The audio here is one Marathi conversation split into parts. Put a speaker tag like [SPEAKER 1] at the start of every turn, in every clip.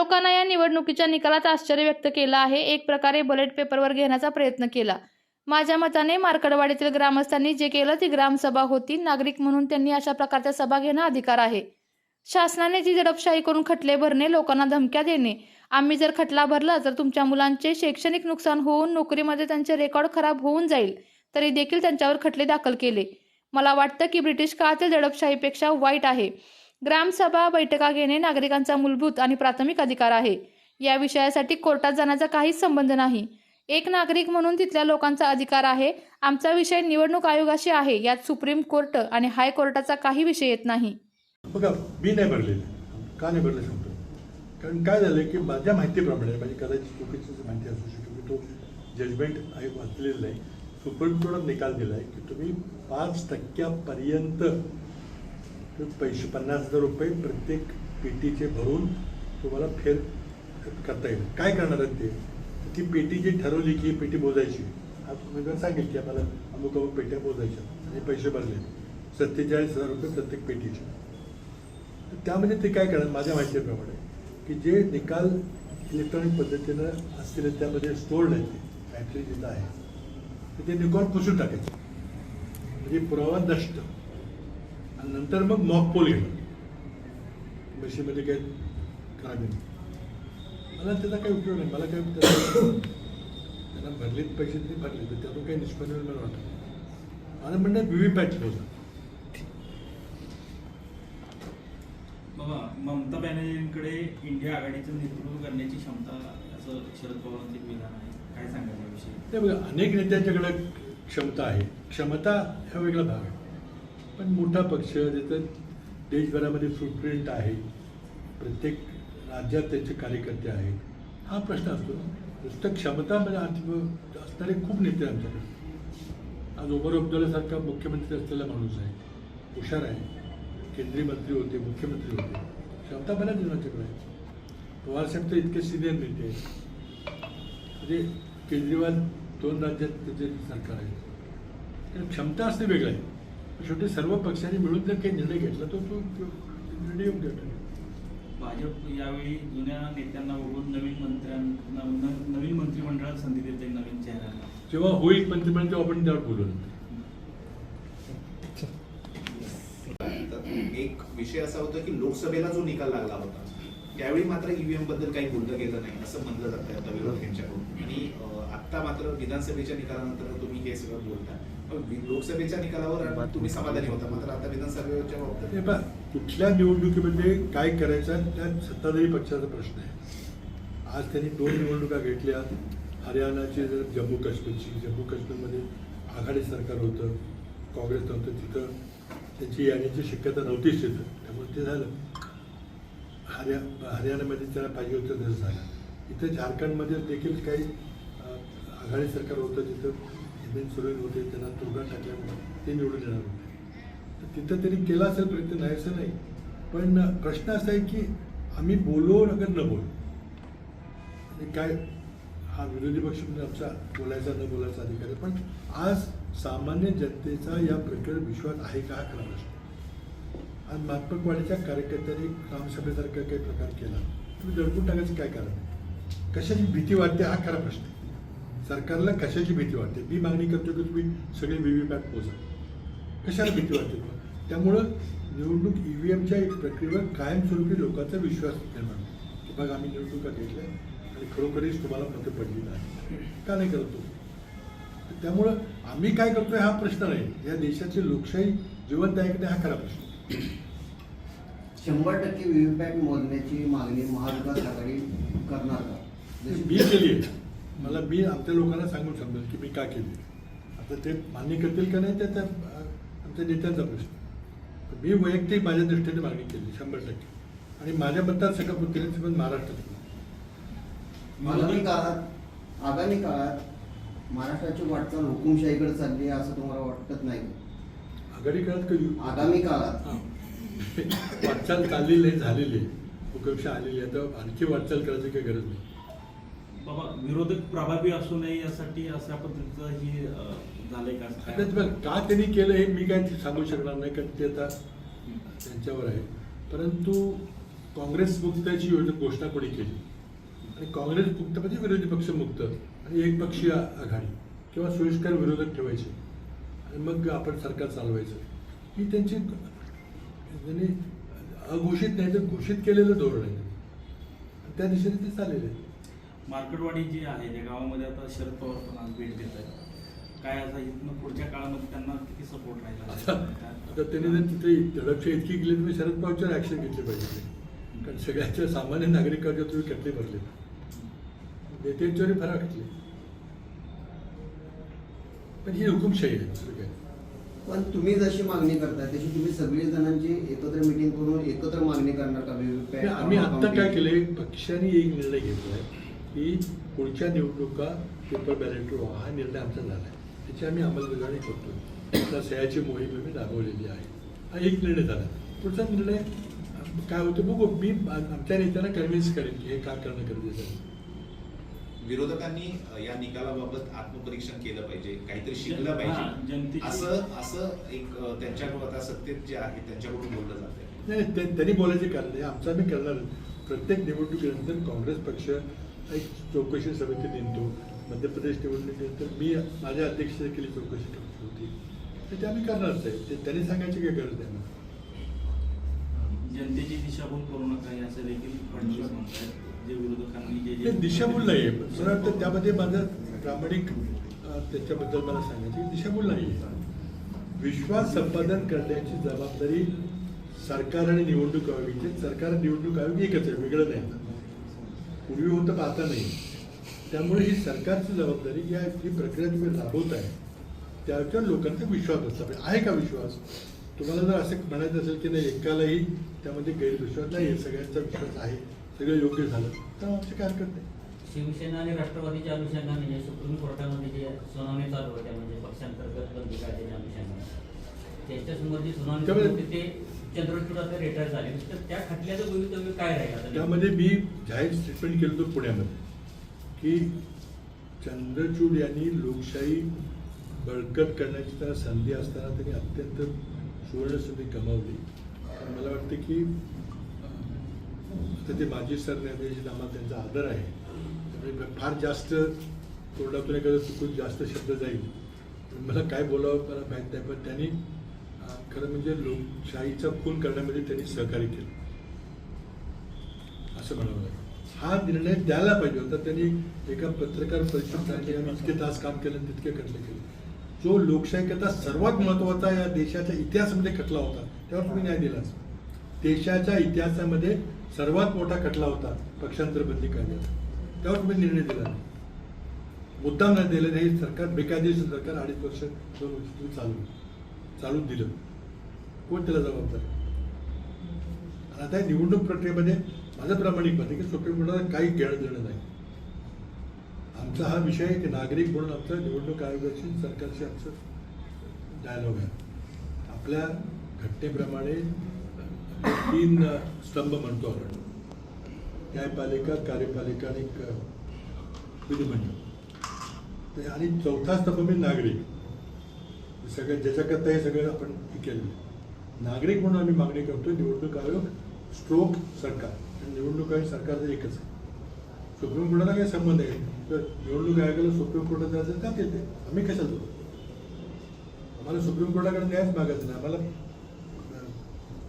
[SPEAKER 1] लोकांना या निवडणुकीच्या निकालात आश्चर्य व्यक्त केलं आहे. एक प्रकारे बलेट पेपरवर घेण्याचा प्रयत्न केला. माझ्या मताने मार्कडवाडीतील ग्रामस्थांनी जे केलं ती ग्रामसभा होती. नागरिक म्हणून त्यांनी अशा प्रकारच्या सभा घेणं अधिकार आहे. शासनाने जी दडपशाही करून खटले भरणे लोकांना धमक्या देणे आम्ही जर खटला भरला तर तुमच्या मुलांचे शैक्षणिक नुकसान होऊन नोकरीमध्ये त्यांचे रेकॉर्ड खराब होऊन जाईल. तरी देखील त्यांच्यावर खटले दाखल केले. मला वाटतं की ब्रिटिश काळातील दडपशाहीपेक्षा वाईट आहे. ग्रामसभा बैठका घेणे नागरिकांचा मूलभूत आणि प्राथमिक अधिकार आहे. या विषयासाठी कोर्टात जाण्याचा काहीच संबंध नाही. एक नागरिक म्हणून तिथल्या लोकांचा अधिकार आहे. आमचा विषय निवडणूक आयोगाशी आहे. यात सुप्रीम कोर्ट आणि हायकोर्टाचा काही विषय येत नाही.
[SPEAKER 2] बघा मी नाही भरलेलं. का नाही भरले सांगतो? कारण काय झालं की माझ्या माहितीप्रमाणे म्हणजे कदाचित चुकीची माहिती असू शकते की तो जजमेंट आहे वाचलेलं आहे सुप्रीम कोर्टात निकाल दिला आहे की तुम्ही पाच टक्क्यापर्यंत पैसे पन्नास हजार रुपये प्रत्येक पेटीचे भरून तुम्हाला फेर करता येईल. काय करणार आहेत ते? ती पेटी जी ठरवली की पेटी मोजायची आज उमेदवार सांगेल की आम्हाला अमुक अमुक पेट्या मोजायच्या आणि पैसे भरले सत्तेचाळीस हजार रुपये प्रत्येक पेटीचे. त्यामध्ये ते काय करणार? माझ्या माहितीप्रमाणे की जे निकाल इलेक्ट्रॉनिक पद्धतीनं असतील त्यामध्ये स्टोअर्ड आहेत ते. बॅटरी जिथं आहे तर ते निकाल पुसून टाकायचे. म्हणजे पुरावा नष्ट. आणि नंतर मग मॉक पोल घेणं काय खराब नाही मला त्याचा काही उपयोग नाही. मला काय त्यांना भरलेत पैसे तरी भरले तर त्यातून काही निष्पन्न मला वाटत मला म्हणणं व्ही व्ही पॅट
[SPEAKER 3] बाबा ममता बॅनर्जींकडे इंडिया आघाडीचं नेतृत्व करण्याची क्षमता असं शरद पवारांचं एक विधान आहे. काय सांगाल याविषयी?
[SPEAKER 2] ते बघा अनेक नेत्यांच्याकडे क्षमता आहे. क्षमता हा वेगळा भाग आहे. पण मोठा पक्ष जिथं देशभरामध्ये फुटप्रिंट आहे. प्रत्येक राज्यात त्यांचे कार्यकर्ते आहेत. हा प्रश्न असतो. ना नुसतं क्षमता म्हणजे असणारे खूप नेते आमच्याकडे. आज ओमर अब्दुल्लासारखा मुख्यमंत्री असलेला माणूस आहे. हुशार आहे. केंद्रीय मंत्री होते मुख्यमंत्री होते. क्षमता बऱ्याच जणांच्याकडे आहे. पवारसाहेब तर इतके सिनियर नेते आहेत. म्हणजे केजरीवाल दोन राज्यात त्याचे सरकार आहे क्षमता असणे वेगळं आहे. शेवटी सर्व पक्षांनी मिळून जर काही निर्णय घेतला तर तो तो निर्णय योग्य.
[SPEAKER 3] भाजप यावेळी जुन्या नेत्यांना बघून नवीन मंत्र्यांना न- नवीन मंत्रिमंडळात संधी देते नवीन चेहऱ्यांना
[SPEAKER 2] जेव्हा होईल मंत्रिमंडळ तेव्हा आपण त्यावर बोलू
[SPEAKER 4] एक विषय असा होता की लोकसभेला जो निकाल लागला होता त्यावेळी मात्र ईव्हीएमबद्दल काही बोललं गेलं नाही असं म्हणलं जातं आता विरोधकांच्याकडून. आणि अं, आता मात्र विधानसभेच्या निकालानंतर तुम्ही हे सगळं बोलता. लोकसभेच्या निकालावर तुम्ही समाधानी होता मात्र आता विधानसभेच्या
[SPEAKER 2] हे
[SPEAKER 4] बाबतीत
[SPEAKER 2] कुठल्या निवडणुकीमध्ये काय करायचं त्या सत्ताधारी पक्षाचा प्रश्न आहे? आज त्यांनी दोन निवडणुका घेतल्या. हरियाणाची जर जम्मू काश्मीरची जम्मू काश्मीरमध्ये आघाडी सरकार होतं काँग्रेस नव्हतं तिथं. त्यांची येण्याची शक्यता नव्हतीच तिथं. त्यामुळे ते झालं. हरिया हरियाणामध्ये त्याला पाहिजे होतं तसं झालं. इथं झारखंडमध्ये देखील काही आघाडी सरकार होतं तिथं. बिन सुरळीत होते त्यांना तुरुंगात टाकल्यामुळे ते निवडून येणार होते. तर तिथं त्यांनी केला असेल प्रयत्न नाही असं नाही. पण प्रश्न असा आहे की आम्ही बोलो नगर न बोल. म्हणजे काय हा विरोधी पक्ष म्हणजे आमचा बोलायचा न बोलायचा अधिकार आहे. पण आज सामान्य जनतेचा या प्रकरणात विश्वास आहे का हा खरा प्रश्न. आज मातपकवाडीच्या कार्यकर्त्यांनी ग्रामसभेसारखा काही प्रकार केला. तुम्ही दडपून टाकायचं काय कारण? आहे? कशाची भीती वाटते हा खरा प्रश्न आहे. सरकारला कशाची भीती वाटते? मी मागणी करतो की तुम्ही सगळे व्ही व्ही पॅट पोचा कशाला भीती वाटते? त्यामुळं निवडणूक E ईव्हीएमच्या प्रक्रियेवर कायमस्वरूपी लोकांचा विश्वास निर्माण. की बघा आम्ही निवडणुका घेतल्या आणि खरोखरीच तुम्हाला मतं पडली नाही का नाही करतो त्यामुळं आम्ही काय करतोय हा प्रश्न नाही. या देशाची लोकशाही जिवंत आहे की नाही हा खरा प्रश्न.
[SPEAKER 5] शंभर टक्के व्हीव्हीपॅट मोजण्याची मागणी महाविकास आघाडी करणार का?
[SPEAKER 2] मी केली आहे. मला मी आमच्या लोकांना सांगून समजेल की मी का केली. आता ते मान्य करतील का नाही त्याचा अं, आमच्या नेत्यांचा प्रश्न. मी वैयक्तिक माझ्या दृष्टीने मागणी केली शंभर टक्के. आणि माझ्या मतदार संघ केली पण महाराष्ट्रात
[SPEAKER 5] आगामी काळात आगामी काळात महाराष्ट्राची वाटचाल हुकुमशाहीकडे चालली आहे असं तुम्हाला वाटत नाही?
[SPEAKER 2] आघाडी काळात कधी?
[SPEAKER 5] आगामी काळात.
[SPEAKER 2] वाटचाल चाललेली आहे झालेली आहे. हुकमशा आलेली आहे तर आणखी वाटचाल करायची काही गरज नाही.
[SPEAKER 3] बाबा विरोधक प्रभावी असू नये यासाठी अशा पद्धतीचं ही झालंय का? काय?
[SPEAKER 2] का त्यांनी केलं हे मी काय सांगू शकणार नाही कारण ते आता त्यांच्यावर आहे. परंतु काँग्रेस मुक्ताची योजना घोषणा कोणी केली? आणि काँग्रेस मुक्त म्हणजे विरोधी पक्ष मुक्त आणि एक पक्षीय आघाडी किंवा सोयीस्कर विरोधक ठेवायचे. आणि मग आपण सरकार चालवायचं. ही त्यांची त्यांनी अघोषित नाही तर घोषित केलेलं धोरण आहे. त्या दिशेने ते चाललेले आहे
[SPEAKER 3] मार्केटवाडी जी आहे त्या गावामध्ये आता शरद पवार पण आज भेट देत आहेत. काय आता इथनं पुढच्या काळामध्ये त्यांना किती सपोर्ट
[SPEAKER 2] आता
[SPEAKER 3] राहिला
[SPEAKER 2] आता त्यांनी जर तिथे दडपशा इतकी केली तर शरद पवारच्यावर ॲक्शन घेतली पाहिजे. कारण सगळ्याच्या सामान्य नागरिकांच्या तुम्ही कटले भरले नेत्यांच्यावरही फरक घातले पण ही हुकुमशाही आहे
[SPEAKER 5] पण तुम्ही जशी मागणी करताय तशी तुम्ही सगळी जणांची एकत्र मिटिंग करून एकत्र मागणी करणार का?
[SPEAKER 2] आम्ही आत्ता काय केले पक्षाने एक निर्णय घेतलाय. की पुढच्या निवडणुका पेपर बॅलेट व्हा हा निर्णय आमचा झाला आहे. त्याची आम्ही अंमलबजावणी करतो त्या सह्याची मोहीम आम्ही राबवलेली आहे. हा एक निर्णय झाला. पुढचा निर्णय काय होतं बघू. मी आमच्या नेत्यांना कन्व्हिन्स करेन की हे का करणं गरजेचं आहे.
[SPEAKER 4] विरोधकांनी या निकालाबाबत आत्मपरीक्षण केलं पाहिजे. काहीतरी शिकलं
[SPEAKER 3] हा,
[SPEAKER 4] पाहिजे असं असं एक त्यांच्याकडून आता सत्तेत जे आहे त्यांच्याकडून बोललं जातंय
[SPEAKER 2] नाही त्यांनी बोलायचे कारण नाही. आमचं आम्ही करणार. प्रत्येक निवडणुकीनंतर काँग्रेस पक्ष एक चौकशी समिती नेमतो. मध्य प्रदेश निवडणुकीनंतर मी माझ्या अध्यक्षतेखाली चौकशी ठेवली होती. तर ते आम्ही करणारच आहे ते त्यांनी सांगायची काही गरज नाही
[SPEAKER 3] जनतेची दिशाभूल करू नका असं देखील फडणवीस म्हणतात जे विरोधकांनी जे
[SPEAKER 2] दिशाभूल नाही आहे मला वाटतं त्यामध्ये माझं प्रामाणिक त्याच्याबद्दल मला सांगायचं दिशाभूल नाही आहे विश्वास संपादन करण्याची जबाबदारी सरकार आणि निवडणूक आयोगाची. सरकार निवडणूक आयोग एकच आहे वेगळं नाही पूर्वी होतं पण आता नाही. त्यामुळे ही सरकारची जबाबदारी या जी प्रक्रिया तुम्ही राबवत आहे त्याच्यावर लोकांचा विश्वास बसला पाहिजे आहे का विश्वास? तुम्हाला जर असं म्हणायचं असेल की नाही एकालाही त्यामध्ये गैरविश्वास नाही सगळ्यांचा विश्वास आहे सगळं योग्य झालं तर आमची काय हरकत नाही.
[SPEAKER 6] शिवसेना आणि राष्ट्रवादीच्या अनुषंगाने जे सुप्रीम कोर्टामध्ये जे सुनावणी चालू होत्या म्हणजे पक्षांतर्गत बंदी कायद्याच्या अनुषंगाने त्याच्यासमोर जी सुनावणी ते चंद्रचूडाचे रिटायर झाले. तर त्या खटल्याचं भवितव्य काय राहील
[SPEAKER 2] त्यामध्ये मी जाहीर स्टेटमेंट केलं होतं पुण्यामध्ये की चंद्रचूड यांनी लोकशाही बळकट करण्याची त्यांना संधी असताना त्यांनी अत्यंत सुवर्णसंधी कमावली. गमावली मला वाटतं की तर ते माजी सरन्यायाधीश आम्हाला त्यांचा आदर आहे. त्यामुळे फार जास्त तोंडातून एखादं चुकून जास्त शब्द जाईल. मला काय बोलावं मला माहीत नाही पण त्यांनी खरं म्हणजे लोकशाहीचा खून करण्यामध्ये त्यांनी सहकार्य केलं. असं म्हणावं लागेल. हा निर्णय द्यायला पाहिजे होता. त्यांनी एका पत्रकार परिषद इतके तास काम केलं तितके खटले केले. जो लोकशाहीकरता सर्वात महत्त्वाचा या देशाच्या इतिहासामध्ये खटला होता त्यावर तुम्ही न्याय दिलाच देशाच्या इतिहासामध्ये सर्वात मोठा खटला होता पक्षांतर बंदी कायद्याचा त्यावर तुम्ही निर्णय दिला नाही. मुद्दाम नाही दिले नाही. सरकार बेकायदेशीर सरकार अडीच वर्ष दोन वर्ष तुम्ही चालू चालू दिलं. कोण त्याला जबाबदार? आणि आता निवडणूक प्रक्रियेमध्ये माझं प्रामाणिक मत आहे की सुप्रीम कोर्टाला काही घेणं देणं नाही. आमचा हा विषय की नागरिक म्हणून आमचं निवडणूक आयोगाशी सरकारशी आमचं डायलॉग आहे. आपल्या घटनेप्रमाणे तीन स्तंभ म्हणतो आपण. न्यायपालिका कार्यपालिका आणि विधिमंडळ. ते आणि चौथा स्तंभ म्हणजे नागरिक. सगळं ज्याच्याकरता हे सगळं आपण हे केलेलं नागरिक म्हणून आम्ही मागणी करतो निवडणूक आयोग स्ट्रोक सरकार. आणि निवडणूक आयोग सरकारचं एकच आहे. सुप्रीम कोर्टाला काही संबंध आहे. तर निवडणूक आयोगाला सुप्रीम कोर्टात जायचं का ते आम्ही कशाला जाऊ? आम्हाला सुप्रीम कोर्टाकडे न्यायच मागायचं नाही. आम्हाला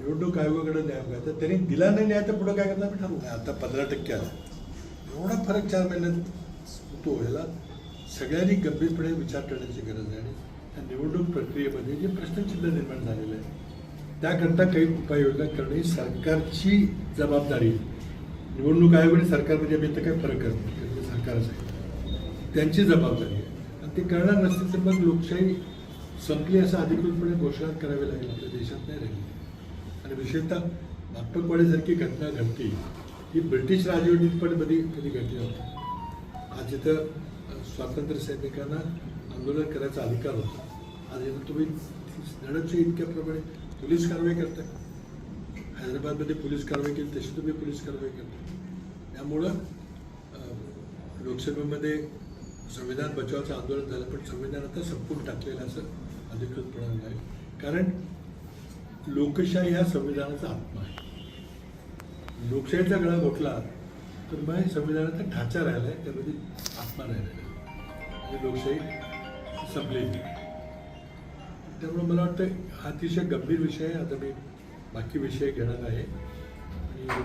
[SPEAKER 2] निवडणूक आयोगाकडे न्याय मागायचा त्यांनी दिला नाही न्याय तर पुढं काय करणार? आम्ही ठरवू. आता पंधरा टक्के आला. एवढा फरक चार महिन्यात होतो. ह्याला सगळ्यांनी गंभीरपणे विचार करण्याची गरज आहे. आणि निवडणूक प्रक्रियेमध्ये जे प्रश्नचिन्ह निर्माण झालेलं आहे त्याकरता काही उपाययोजना करणे ही सरकारची जबाबदारी. निवडणूक आयोग आणि सरकारमध्ये आम्ही तर काही फरक करत नाही सरकारच आहे. त्यांची जबाबदारी आहे. आणि ते करणार नसतील तर मग लोकशाही संपली असं अधिकृतपणे घोषणा करावी लागेल आपल्या देशात नाही राहिली. आणि विशेषतः नागपूरवाडीसारखी घटना घडते ही ब्रिटिश राजवटीत पण कधी कधी घडली नव्हती. आज जिथं स्वातंत्र्य सैनिकांना आंदोलन करायचा अधिकार होता. आज इथं तुम्ही धडकच्या इतक्या प्रमाणे पोलीस कारवाई करताय हैदराबादमध्ये पोलीस कारवाई केली तशी तुम्ही पोलीस कारवाई करताय त्यामुळं लोकसभेमध्ये संविधान बचावाचं आंदोलन झालं पण संविधान आता संपून टाकलेलं असं अधिकृतपणे आहे कारण लोकशाही हा संविधानाचा आत्मा आहे. लोकशाहीचा गळा घोटला तर मग हे संविधानाचा ढाचा राहिला आहे त्यामध्ये आत्मा राहिलेला आहे. लोकशाही संपलेली त्यामुळे मला वाटतं हा अतिशय गंभीर विषय आहे. आता मी बाकी विषय घेणार आहे. आणि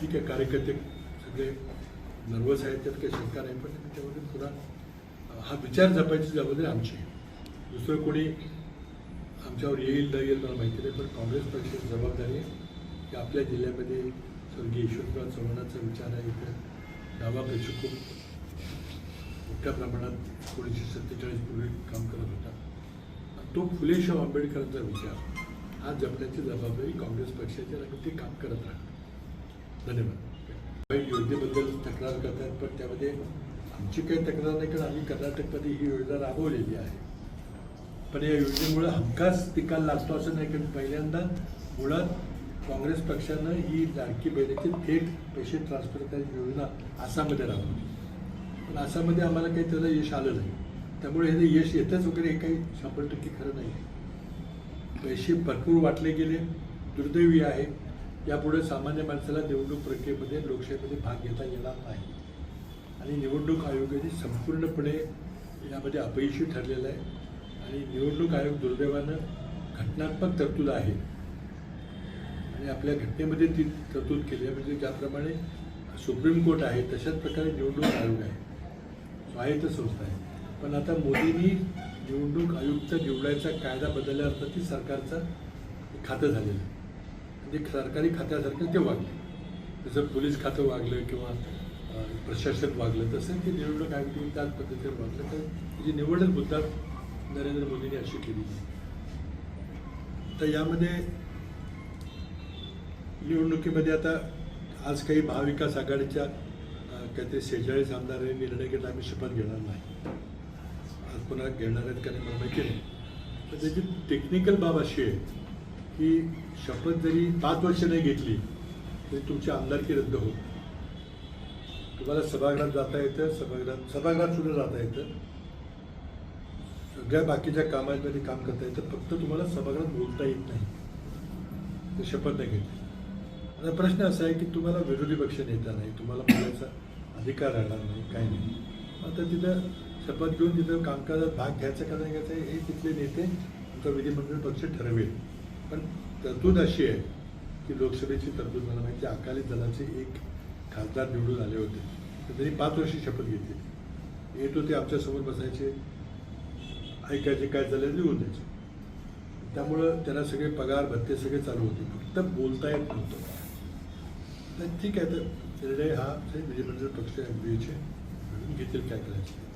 [SPEAKER 2] ठीक आहे कार्यकर्ते सगळे नर्वस आहेत त्यात काही शंका नाही पण त्याच्यामध्ये त्यामध्ये हा विचार जपायची जबाबदारी आमची आहे. दुसरं कोणी आमच्यावर येईल न येईल मला माहिती नाही पण काँग्रेस पक्षाची जबाबदारी आहे की आपल्या जिल्ह्यामध्ये स्वर्गीय यशवंतराव चव्हाणाचा विचार आहे इथं. गावापेक्षा खूप मोठ्या प्रमाणात एकोणीसशे सत्तेचाळीस पूर्वी काम करत होता. तो फुले आंबेडकरांचा विचार. हा जपण्याची जबाबदारी काँग्रेस पक्षाची आणि ते काम करत राहणार धन्यवाद. काही योजनेबद्दल तक्रार करतात पण त्यामध्ये आमची काही तक्रार नाही कारण आम्ही कर्नाटकमध्ये ही योजना राबवलेली आहे. पण या योजनेमुळे हमखास निकाल लागतो असं नाही कारण पहिल्यांदा मुळात काँग्रेस पक्षानं ही लाडकी बहिणीचे थेट पैसे ट्रान्सफर करायची योजना आसाममध्ये राबवली. पण आसाममध्ये आम्हाला काही त्याला यश आलं नाही. त्यामुळे हे यश येतच वगैरे हे काही शंभर टक्के खरं नाही. पैसे भरपूर वाटले गेले दुर्दैवी आहे. यापुढे सामान्य माणसाला निवडणूक प्रक्रियेमध्ये लोकशाहीमध्ये भाग घेता येणार नाही. आणि निवडणूक आयोगाने संपूर्णपणे यामध्ये अपयशी ठरलेलं आहे. आणि निवडणूक आयोग दुर्दैवानं घटनात्मक तरतूद आहे. आणि आपल्या घटनेमध्ये ती तरतूद केली आहे. म्हणजे ज्याप्रमाणे सुप्रीम कोर्ट आहे तशाच प्रकारे निवडणूक आयोग आहे. स्वायत्त संस्था आहे. पण आता मोदींनी निवडणूक आयुक्त निवडायचा कायदा बदलल्यानंतर ती सरकारचं खातं झालेलं म्हणजे सरकारी खात्यासारखं ते वागले. जसं पोलीस खातं वागलं किंवा प्रशासन वागलं तसं ते निवडणूक आयोग त्याच पद्धतीने वागलं. तर त्याची निवडच मुद्दा नरेंद्र मोदींनी अशी केली तर यामध्ये निवडणुकीमध्ये आता आज काही महाविकास आघाडीच्या काहीतरी सेहेचाळीस आमदारांनी निर्णय घेतला आम्ही शपथ घेणार नाही. कोणाला पुन्हा घेणार आहेत का मला माहिती नाही पण त्याची टेक्निकल बाब अशी आहे की शपथ जरी पाच वर्ष नाही घेतली तरी तुमची आमदारकी रद्द हो तुम्हाला सभागृहात जाता येतं सभागृहात सभागृहात सुद्धा जाता येतं. सगळ्या बाकीच्या कामांमध्ये काम करता येतं फक्त तुम्हाला सभागृहात बोलता येत नाही. ते शपथ नाही घेतली. आता प्रश्न असा आहे की तुम्हाला विरोधी पक्ष नेता नाही तुम्हाला बोलायचा अधिकार राहणार नाही काही नाही. आता तिथं शपथ घेऊन तिथं कामकाजात भाग घ्यायचा का नाही घ्यायचा हे तिथले नेते तुमचा विधिमंडळ पक्ष ठरवेल. पण तरतूद अशी आहे की लोकसभेची तरतूद मला माहिती अकाली दलाचे एक खासदार निवडून आले होते. तर त्यांनी पाच वर्षी शपथ घेतली. येत होते आमच्यासमोर बसायचे. ऐकायचे काय झालं लिहून द्यायचे. त्यामुळं त्यांना सगळे पगार भत्ते सगळे चालू होते. फक्त बोलता येत नव्हतं. तर ठीक आहे तर निर्णय हा विधिमंडळ पक्ष एम बी एचे घेतील काय करायचं